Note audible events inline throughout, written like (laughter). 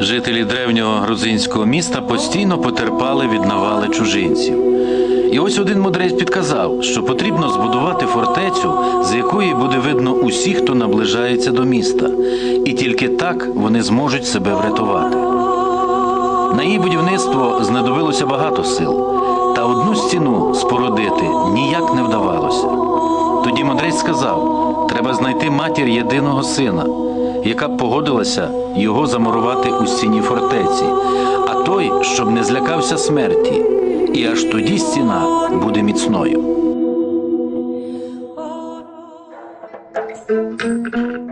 Жителі древнього грузинського міста постійно потерпали від навали чужинців. І ось один мудрець підказав, що потрібно збудувати фортецю, з якої буде видно усіх, хто наближається до міста, і тільки так вони зможуть себе врятувати. На її будівництво знадобилося багато сил, та одну стіну спорудити ніяк не вдавалося. Тоді мудрець сказав: треба знайти матір єдиного сина, яка б погодилася його замурувати у стіні фортеці, а той, щоб не злякався смерті, і аж тоді стіна буде міцною.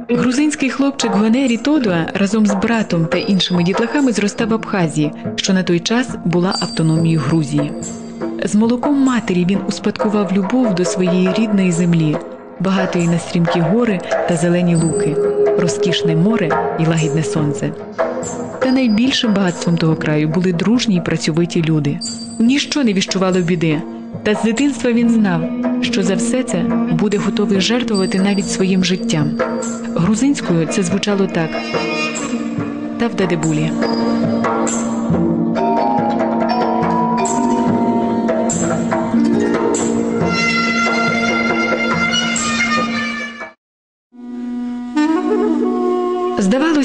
Грузинський хлопчик Гонері Тодуа разом з братом та іншими дітлахами зростав в Абхазії, що на той час була автономією Грузії. З молоком матері він успадкував любов до своєї рідної землі, багатої на стрімкі гори та зелені луки, розкішне море і лагідне сонце. Та найбільшим багатством того краю були дружні й працьовиті люди. Ніщо не віщувало біди. Та з дитинства він знав, що за все це буде готовий жертвувати навіть своїм життям. Грузинською це звучало так: Тавдадебулі.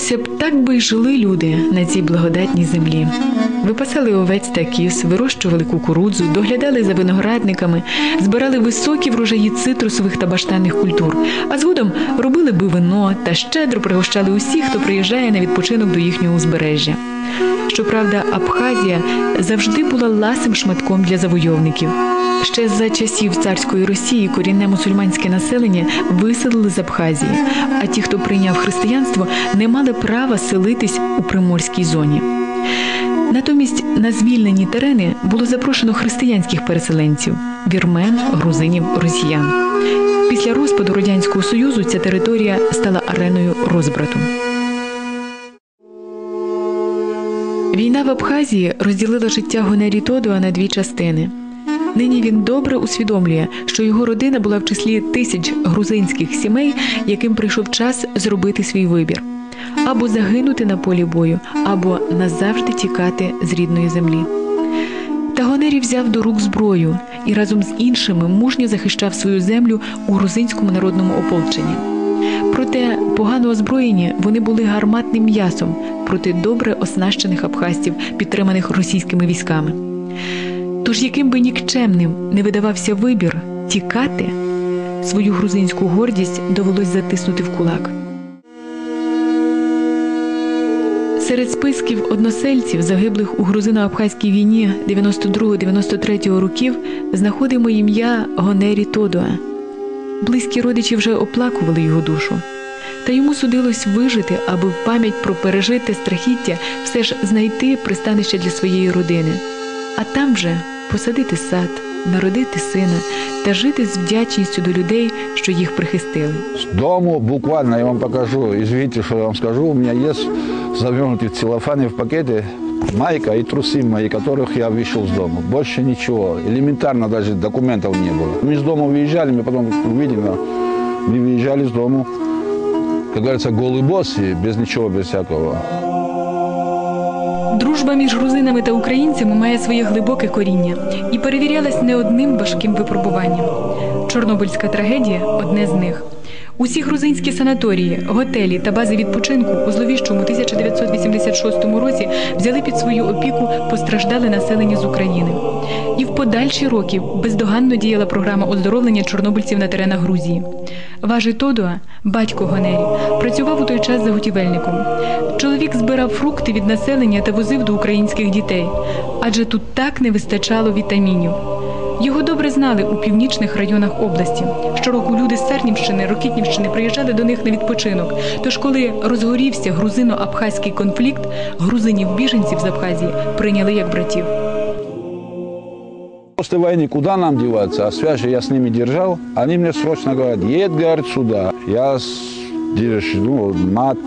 Здавалося б, так би й жили люди на цій благодатній землі. Випасали овець та кіс, вирощували кукурудзу, доглядали за виноградниками, збирали високі врожаї цитрусових та баштанних культур, а згодом робили би вино та щедро пригощали усіх, хто приїжджає на відпочинок до їхнього узбережжя. Щоправда, Абхазія завжди була ласим шматком для завойовників. Ще за часів царської Росії корінне мусульманське населення виселили з Абхазії, а ті, хто прийняв християнство, не мали права селитись у приморській зоні. Натомість на звільнені терени було запрошено християнських переселенців вірмен, грузинів, росіян. Після розпаду радянського союзу ця територія стала ареною розбрату. Війна в Абхазії розділила життя Гонері Тодуа на дві частини. Нині він добре усвідомлює, що його родина була в числі тисяч грузинських сімей, яким прийшов час зробити свій вибір або загинути на полі бою, або назавжди тікати з рідної землі. Та Гонері взяв до рук зброю і разом з іншими мужньо захищав свою землю у грузинському народному ополченні. Проте погано озброєні вони були гарматним м'ясом проти добре оснащених абхазців, підтриманих російськими військами. Тож, яким би нікчемним не видавався вибір тікати, свою грузинську гордість довелось затиснути в кулак. Серед списків односельців, загиблих у грузино-абхазькій війні 92-93 років, знаходимо ім'я Гонері Тодуа. Близькі родичі вже оплакували його душу. Та йому судилось вижити, аби в пам'ять про пережите страхіття все ж знайти пристанище для своєї родини, а там вже посадити сад, народити сина та жити з вдячністю до людей, що їх прихистили. С дому буквально, я вам покажу, извините, что я вам скажу, у меня есть завернутый в в пакете майка и трусы мои, которых я вышел с дома. Больше ничего. Элементарно даже документов не было. Мы с дома выезжали, мы потом увидели, но мы выезжали с дому, как говорится, голый босс и без ничего, без всякого. Дружба між грузинами та українцями має своє глибоке коріння і перевірялась не одним важким випробуванням. Чорнобильська трагедія одне з них. Усі грузинські санаторії, готелі та бази відпочинку у зловіщому 1986 році взяли під свою опіку постраждале населення з України. І в подальші роки бездоганно діяла програма оздоровлення чорнобильців на теренах Грузії. Важий Тодуа, батько Гонері, працював у той час заготівельником. Чоловік збирав фрукти від населення та возив до українських дітей, адже тут так не вистачало вітамінів. Його добре знали у північних районах області. Щороку люди з Сарнівщини, Рокітнівщини приїжджали до них на відпочинок. Тож, коли розгорівся грузино-абхазький конфлікт, грузинів-біженців з Абхазії прийняли як братів. После войны куда нам деваться? А связи я с ними держал. Они мне срочно говорят, едь, говорит, сюда. Я ну, мать,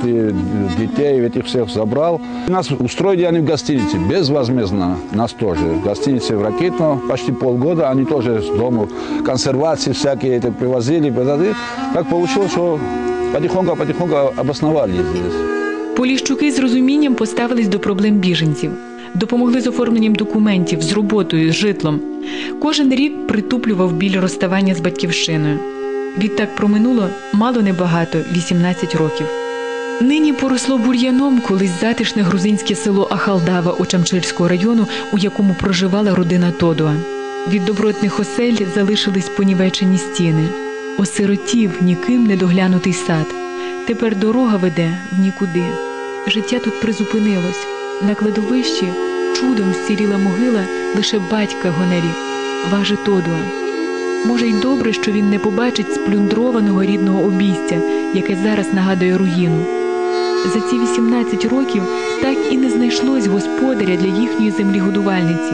детей этих всех забрал. Нас устроили они в гостинице, безвозмездно нас тоже. В гостинице в Ракетно почти полгода, они тоже с дому консервации всякие это привозили. привозили. Так получилось, что потихоньку-потихоньку обосновались здесь. Поліщуки з розумінням поставились до проблем біженців, допомогли з оформленням документів, з роботою, з житлом. Кожен рік притуплював біль розставання з батьківщиною. Відтак проминуло мало небагато 18 років. Нині поросло бур'яном колись затишне грузинське село Ахалдава Очамчильського району, у якому проживала родина Тодуа. Від добротних осель залишились понівечені стіни, осиротів ніким не доглянутий сад. Тепер дорога веде в нікуди. Життя тут призупинилось. На кладовищі чудом зціліла могила лише батька гонері, важе Тодуа. Може, й добре, що він не побачить сплюндрованого рідного обійстя, яке зараз нагадує руїну. За ці 18 років так і не знайшлось господаря для їхньої землі годувальниці.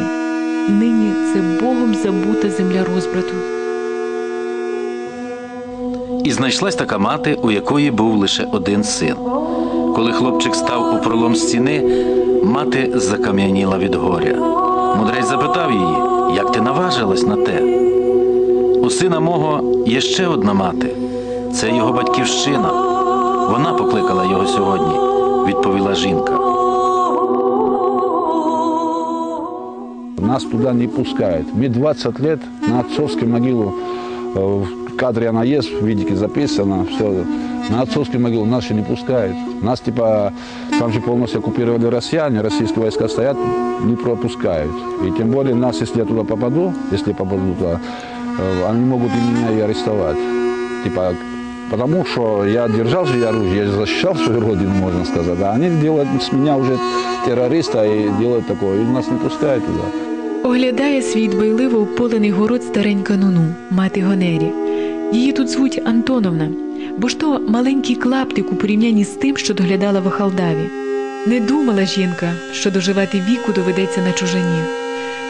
Нині це Богом забута земля розбрату. І знайшлась така мати, у якої був лише один син. Коли хлопчик став у пролом стіни, мати закам'яніла від горя. Мудрець запитав її, як ти наважилась на те? У сина мого є ще одна мати. Це його батьківщина. Вона покликала його сьогодні, відповіла жінка. Нас туда не пускают. Мы 20 лет на отцовскую могилу, э, в кадре она есть, в видике записано, все. На отцовскую могилу нас еще не пускают. Нас типа, там же полностью оккупировали россияне, российские войска стоят, не пропускают. И тем более нас, если я туда попаду, если попаду туда, э, они могут и меня и арестовать. Типа, потому что я держал же оружие, я защищал свою родину, можно сказать. А они делают с меня уже террориста и делают такое, и нас не пускают туда. Оглядає свій дбайливо ополений город старенька Нуну, мати Гонері. Її тут звуть Антоновна, бо ж то маленький клаптик у порівнянні з тим, що доглядала в Ахалдаві. Не думала жінка, що доживати віку доведеться на чужині.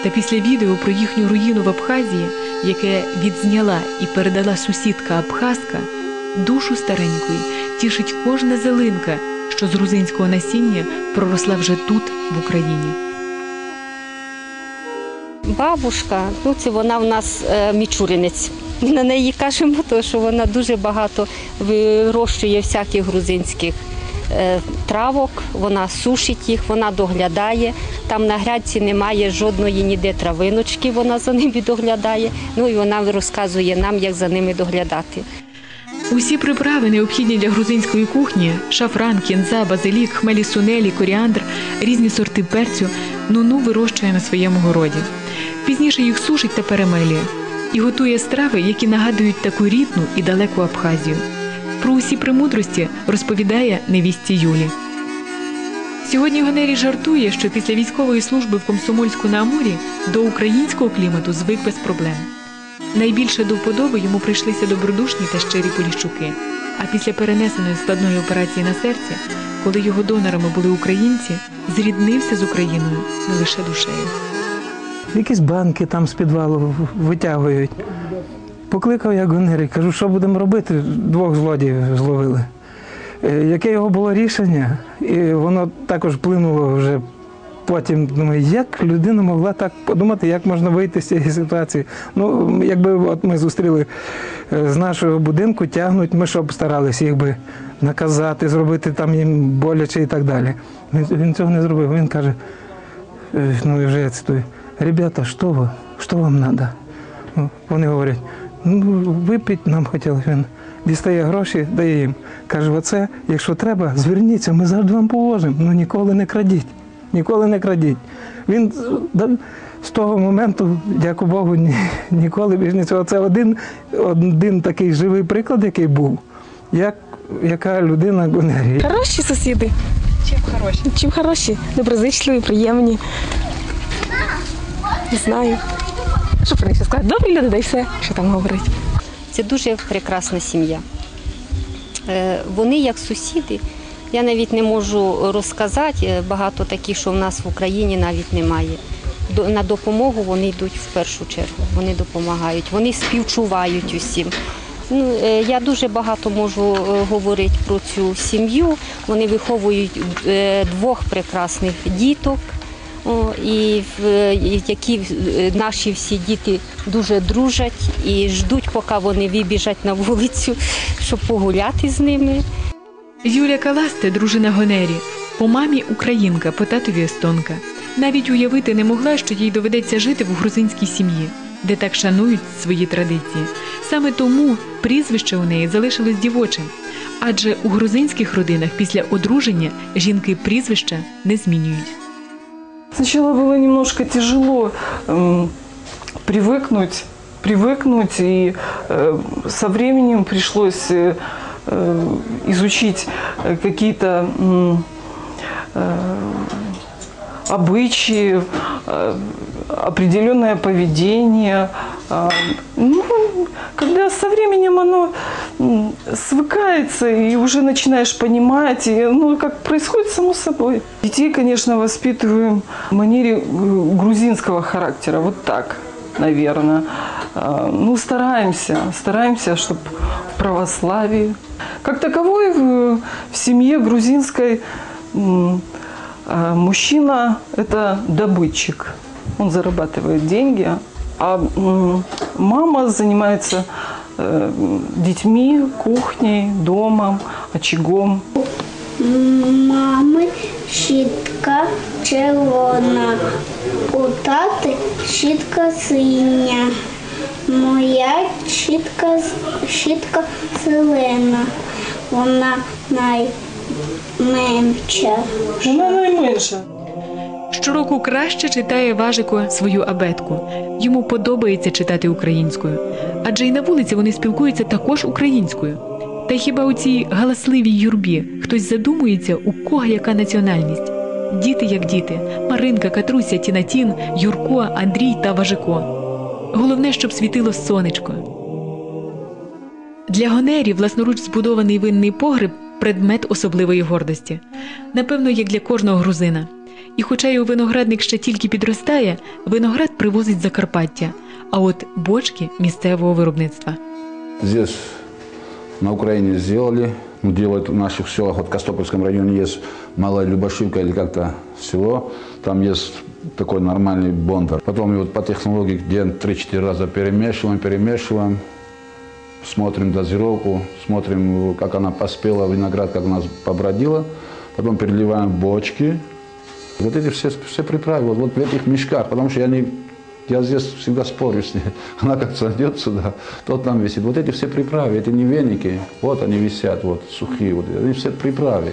Та після відео про їхню руїну в Абхазії, яке відзняла і передала сусідка Абхазка, душу старенької тішить кожна зелинка, що з грузинського насіння проросла вже тут, в Україні. Бабушка, ну це вона в нас е, мічуринець. На неї кажемо, тому що вона дуже багато вирощує всяких грузинських травок, вона сушить їх, вона доглядає. Там на грядці немає жодної ніде травиночки, вона за ними (laughs) доглядає. Ну і вона розказує нам, як за ними доглядати. Усі приправи, необхідні для грузинської кухні шафран, кінза, базилік, хмелі сунелі, коріандр, різні сорти перцю нуну вирощує на своєму городі. Пізніше їх сушить та перемелює і готує страви, які нагадують таку рідну і далеку Абхазію. Про усі премудрості розповідає невістці Юлі. Сьогодні Гонері жартує, що після військової служби в Комсомольську на Амурі до українського клімату звик без проблем. Найбільше до вподоби йому прийшлися добродушні та щирі поліщуки. А після перенесеної складної операції на серці, коли його донорами були українці, зріднився з Україною не лише душею. Якісь банки там з підвалу витягують. Покликав я Гонери, кажу, що будемо робити? Двох злодіїв зловили. Е, Яке його було рішення, і воно також вплинуло вже потім. Думаю, як людина могла так подумати, як можна вийти з цієї ситуації. Ну, якби от ми зустріли е, з нашого будинку, тягнуть, ми що б старалися їх би наказати, зробити там їм боляче і так далі. Він, він цього не зробив. Він каже, Е, ну і вже я цитую, ребята, що ви, що вам треба? Вони говорять, ну випити нам хотіли. Він дістає гроші, дає їм. Каже, оце, якщо треба, зверніться, ми завжди вам поможемо. Ну ніколи не крадіть, ніколи не крадіть. Він з- того моменту, дяку Богу, ні, ніколи більш не цього. Це один, один такий живий приклад, який був, як, яка людина Гунерія. Хороші сусіди. Чим хороші? Чим хороші? Доброзичливі, приємні. Не знаю. Що про них ще сказати? Добрі люди, да все, що там говорить. Це дуже прекрасна сім'я. Е, Вони як сусіди. Я навіть не можу розказати, е, багато таких, що в нас в Україні навіть немає. На допомогу вони йдуть в першу чергу. Вони допомагають, вони співчувають усім. Ну, е, я дуже багато можу говорити про цю сім'ю. Вони виховують двох прекрасних діток. О, і в- які е, наші всі діти дуже дружать і ждуть, поки вони вибіжать на вулицю, щоб погуляти з ними. Юля Каласте, дружина Гонері, по мамі українка, по татові естонка. Навіть уявити не могла, що їй доведеться жити в грузинській сім'ї, де так шанують свої традиції. Саме тому прізвище у неї залишилось дівочим. Адже у грузинських родинах після одруження жінки прізвища не змінюють. Сначала было немножко тяжело эм, привыкнуть, привыкнуть, и э, со временем пришлось э, э, изучить э, какие-то э, обычаи, э, определенное поведение. А, Ну, когда со временем оно свыкается, и уже начинаешь понимать, и ну, как происходит само собой. Детей, конечно, воспитываем в манере э, грузинского характера, вот так, наверное. А, Ну, стараемся, стараемся, чтобы в православии. Как таковой в, в семье грузинской а, мужчина – это добытчик. Он зарабатывает деньги, а мама занимается э, детьми, кухней, домом, очагом. Мами щітка червона, у тати щітка синя. Моя щітка, щітка зелена. Вона найменша. Вона найменша. Щороку краще читає Важико свою абетку. Йому подобається читати українською, адже й на вулиці вони спілкуються також українською. Та хіба у цій галасливій юрбі хтось задумується, у кого яка національність? Діти як діти: Маринка, Катруся, Тінатін, Юрко, Андрій та Важико. Головне, щоб світило сонечко. Для гонерів власноруч збудований винний погреб предмет особливої гордості. Напевно, як для кожного грузина. І хоча його виноградник ще тільки підростає, виноград привозить Закарпаття, а от бочки місцевого виробництва. Здесь на Украине сделали, ну, делают в наших селах, вот в Костопольском районе есть Малая Любашивка или как-то село, там есть такой нормальный бондар. Потом вот по технологии, где 3-4 раза перемешиваем, перемешиваем, смотрим дозировку, смотрим, как она поспела, виноград, как она побродила, потом переливаем в бочки. Вот эти все, все приправы, вот, вот в этих мешках, потому что я не я здесь всегда спорю с ней. (laughs) Она как зайдет сюда, тот там висит. Вот эти все приправы, это не веники, вот они висят, вот сухие, вот, они все приправы.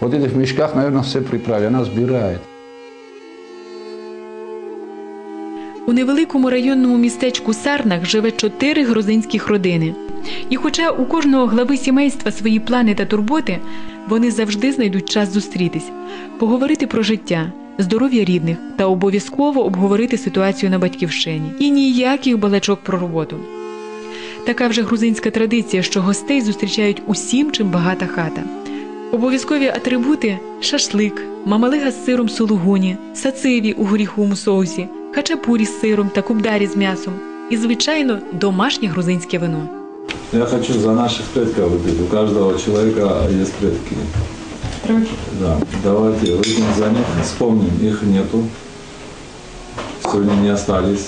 Вот эти в мешках, наверное, все приправы, она сбирает. У невеликому районному містечку Сарнах живе чотири грузинських родини. І хоча у кожного глави сімейства свої плани та турботи, вони завжди знайдуть час зустрітись, поговорити про життя, здоров'я рідних та обов'язково обговорити ситуацію на батьківщині. І ніяких балачок про роботу. Така вже грузинська традиція, що гостей зустрічають усім, чим багата хата. Обов'язкові атрибути шашлик, мамалига з сиром сулугуні, сациві у горіховому соусі, хачапурі з сиром та кубдарі з м'ясом. І, звичайно, домашнє грузинське вино. Я хочу за наших предков выпить. У каждого человека есть предки. Да, давайте выпьем за них, вспомним, их нету. Сегодня не остались.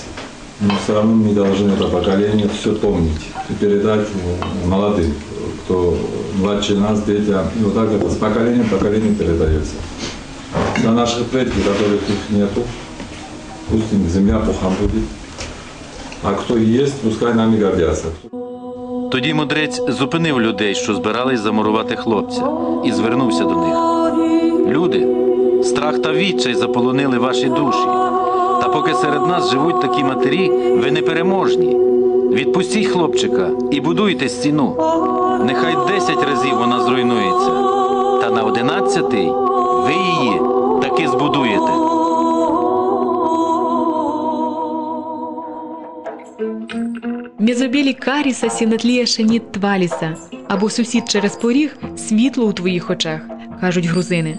Но все равно мы должны это поколение все помнить и передать молодым, кто младше нас, детям. И вот так это с поколения в поколение передается. За наших предков, которых их нету, пусть им земля пухом будет. А кто есть, пускай нами гордятся. Тоді мудрець зупинив людей, що збирались замурувати хлопця, і звернувся до них. Люди, страх та відчай заполонили ваші душі. Та поки серед нас живуть такі матері, ви непереможні. Відпустіть хлопчика і будуйте стіну. Нехай десять разів вона зруйнується, та на одинадцятий ви її таки збудуєте. Мезобілі каріса сінатлія шеніт тваліса, або сусід через поріг світло у твоїх очах, кажуть грузини.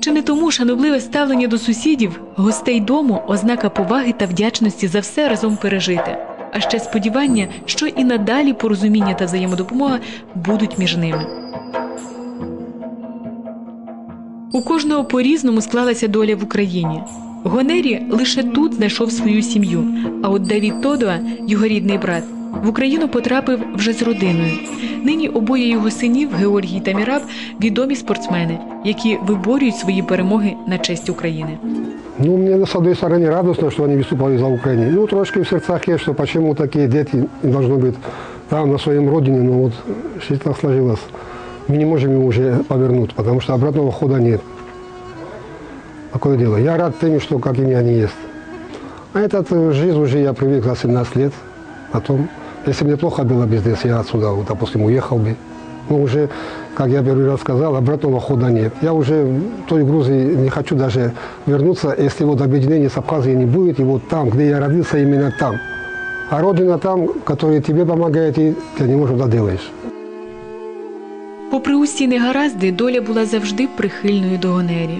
Чи не тому шанобливе ставлення до сусідів, гостей дому ознака поваги та вдячності за все разом пережити, а ще сподівання, що і надалі порозуміння та взаємодопомога будуть між ними. У кожного по-різному склалася доля в Україні. Гонері лише тут знайшов свою сім'ю, а от Давід Тодоа, його рідний брат, В Україну потрапив вже з родиною. Нині обоє його синів, Георгій та Міраб, відомі спортсмени, які виборюють свої перемоги на честь України. Ну, мне с одной стороны радостно, что они выступали за Украину. Ну, трошки в сердцах есть, что почему такие дети должны быть там, на своем родине, но вот жизнь так сложилась. Мы не можем его уже повернуть, потому что обратного хода нет. Такое дело. Я рад тем, что какими они есть. А этот жизнь уже я привык за 17 лет. Потом, если мне плохо было без здесь, я отсюда, вот, допустим, уехал бы. Но уже, как я первый раз сказал, обратного хода нет. Я уже в той Грузии не хочу даже вернуться, если вот объединения с Абхазией не будет, и вот там, где я родился, именно там. А родина там, которая тебе помогает, и ты не можешь доделаешь. Попри усі негаразди, доля була завжди прихильною до Гонері.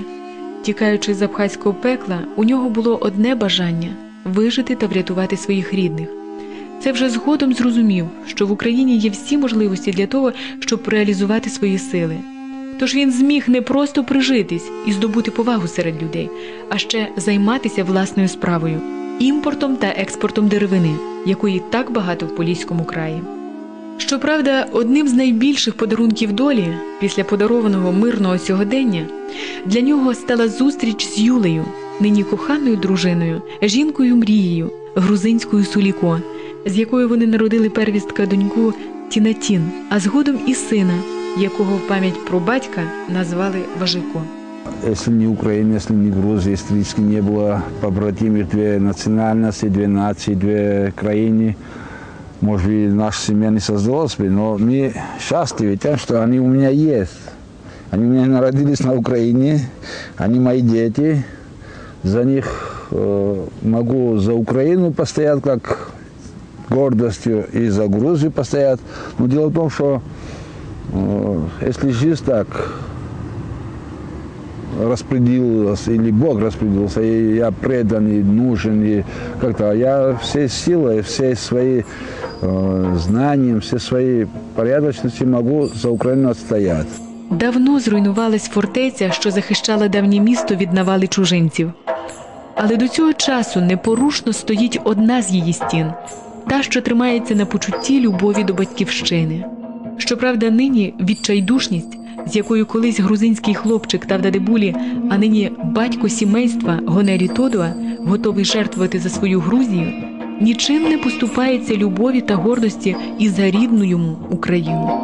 Тікаючи з абхазького пекла, у нього було одне бажання вижити та врятувати своїх рідних. Це вже згодом зрозумів, що в Україні є всі можливості для того, щоб реалізувати свої сили. Тож він зміг не просто прижитись і здобути повагу серед людей, а ще займатися власною справою імпортом та експортом деревини, якої так багато в Поліському краї. Щоправда, одним з найбільших подарунків долі після подарованого мирного сьогодення для нього стала зустріч з Юлею, нині коханою дружиною, жінкою мрією, грузинською Суліко, з якою вони народили первістка доньку Тінатін, а згодом і сина, якого в пам'ять про батька назвали Важико. Если не Украина, если не Грузия, исторически не было побратимых две национальности, две нации, две краины, может быть, наша семья не создалась бы, но мы счастливы тем, что они у меня есть. Они у меня народились на Украине, они мои дети. За них э, могу за Украину постоять как гордостью и за Грузию постоять. Но дело в том, что э, если жизнь так распределилась, или Бог распределился, и я предан, и нужен, и как-то я всей силой, всей своей э, знанием, всей своей порядочностью могу за Украину отстоять. Давно зруйнувалась фортеця, що захищала давнє місто від навали чужинців. Але до цього часу непорушно стоїть одна з її стін, та, що тримається на почутті любові до батьківщини. Щоправда, нині відчайдушність, з якою колись грузинський хлопчик та вдадебулі, а нині батько сімейства Гонері Тодуа готовий жертвувати за свою Грузію, нічим не поступається любові та гордості і за рідну йому Україну.